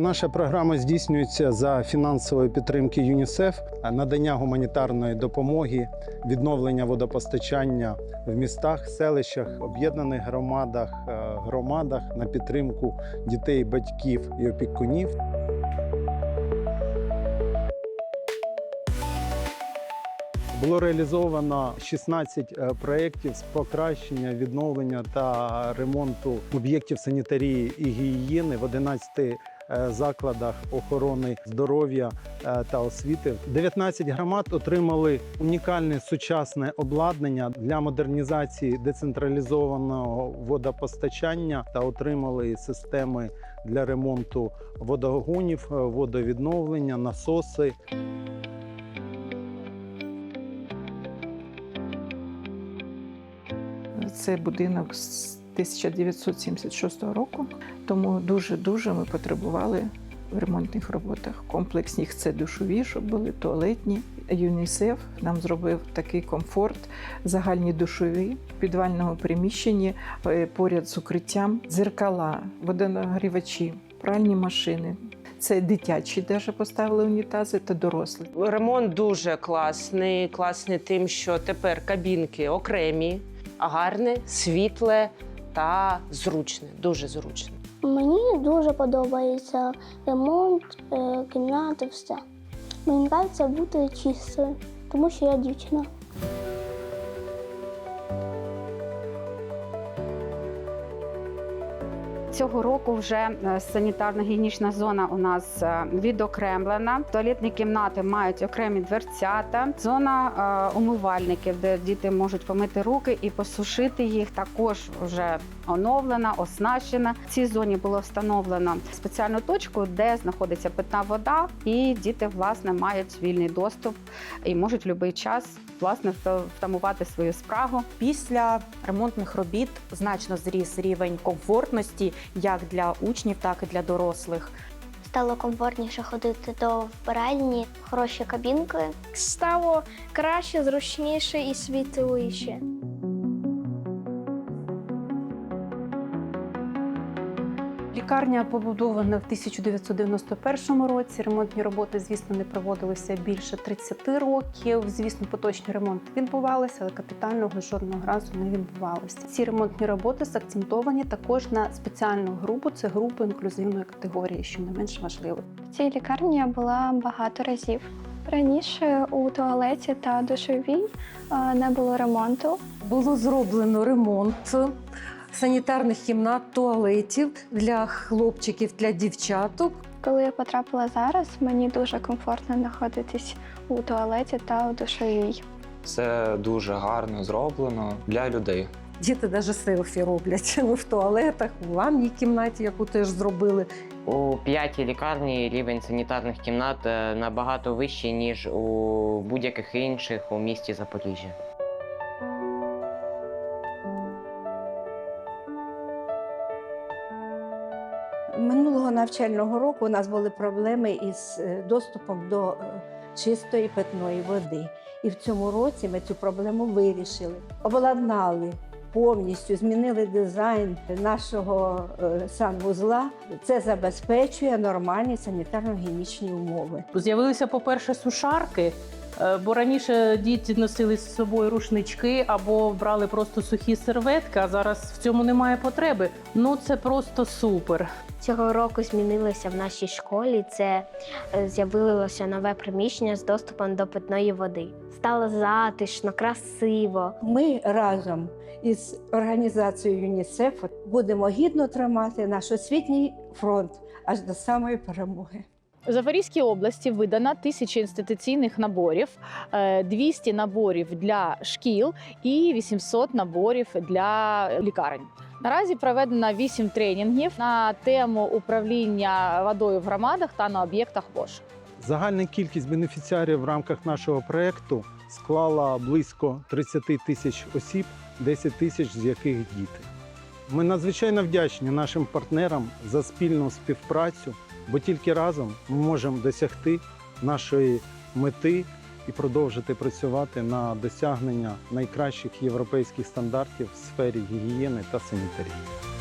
Наша програма здійснюється за фінансової підтримки ЮНІСЕФ, надання гуманітарної допомоги, відновлення водопостачання в містах, селищах, об'єднаних громадах, е, громадах на підтримку дітей, батьків і опікунів. Було реалізовано 16 е, проєктів з покращення, відновлення та ремонту об'єктів санітарії і гігієни в 11 е, закладах охорони здоров'я е, та освіти. 19 громад отримали унікальне сучасне обладнання для модернізації децентралізованого водопостачання та отримали системи для ремонту водогонів, е, водовідновлення, насоси. Це будинок 1976 року, тому дуже-дуже ми потребували в ремонтних роботах. Комплексних це душові, щоб були туалетні. ЮНІСЕФ нам зробив такий комфорт, загальні душові в підвальному приміщенні е, поряд з укриттям, дзеркала, водонагрівачі, пральні машини. Це дитячі, даже поставили унітази та дорослі. Ремонт дуже класний. Класний тим, що тепер кабінки окремі, гарне, світле та зручне. Дуже зручне. Мені дуже подобається ремонт, е, кімнати, все. Мені подобається бути чистою, тому що я дівчина. Цього року вже е, санітарно-гігієнічна зона у нас е, відокремлена. Туалетні кімнати мають окремі дверцята. Зона е, умивальників, де діти можуть помити руки і посушити їх, також вже оновлена, оснащена. В цій зоні було встановлено спеціальну точку, де знаходиться питна вода, і діти власне мають вільний доступ і можуть в будь-який час власне втамувати свою спрагу. Після ремонтних робіт значно зріс рівень комфортності як для учнів, так і для дорослих. Стало комфортніше ходити до вбиральні, хороші кабінки. стало краще, зручніше і світліше. Лікарня побудована в 1991 році. Ремонтні роботи, звісно, не проводилися більше 30 років. Звісно, поточний ремонт відбувалися, але капітального жодного разу не відбувалося. Ці ремонтні роботи закцентовані також на спеціальну групу. Це група інклюзивної категорії, що не менш важливо. В цій лікарні я була багато разів. Раніше у туалеті та душовій е, не було ремонту. Було зроблено ремонт санітарних кімнат, туалетів для хлопчиків, для дівчаток. Коли я потрапила зараз, мені дуже комфортно знаходитись у туалеті та у душовій. Це дуже гарно зроблено для людей. Діти навіть селфі роблять в туалетах, у ванній кімнаті, яку теж зробили. У п'ятій лікарні рівень санітарних кімнат е, набагато вищий, ніж у будь-яких інших у місті Запоріжжя. Минулого навчального року у нас були проблеми із е, доступом до е, чистої питної води. І в цьому році ми цю проблему вирішили. Обладнали повністю, змінили дизайн нашого е, санвузла. Це забезпечує нормальні санітарно-гігієнічні умови. З'явилися, по-перше, сушарки, бо раніше діти носили з собою рушнички або брали просто сухі серветки, а зараз в цьому немає потреби. Ну це просто супер. Цього року змінилося в нашій школі. Це е, з'явилося нове приміщення з доступом до питної води. Стало затишно, красиво. Ми разом із організацією ЮНІСЕФ будемо гідно тримати наш освітній фронт аж до самої перемоги. У Запорізькій області видано тисячі інституційних наборів, е, 200 наборів для шкіл і 800 наборів для лікарень. Наразі проведено 8 тренінгів на тему управління водою в громадах та на об'єктах ВОШ. Загальна кількість бенефіціарів в рамках нашого проекту склала близько 30 тисяч осіб, 10 тисяч з яких діти. Ми надзвичайно вдячні нашим партнерам за спільну співпрацю, бо тільки разом ми можемо досягти нашої мети і продовжити працювати на досягнення найкращих європейських стандартів в сфері гігієни та санітарії.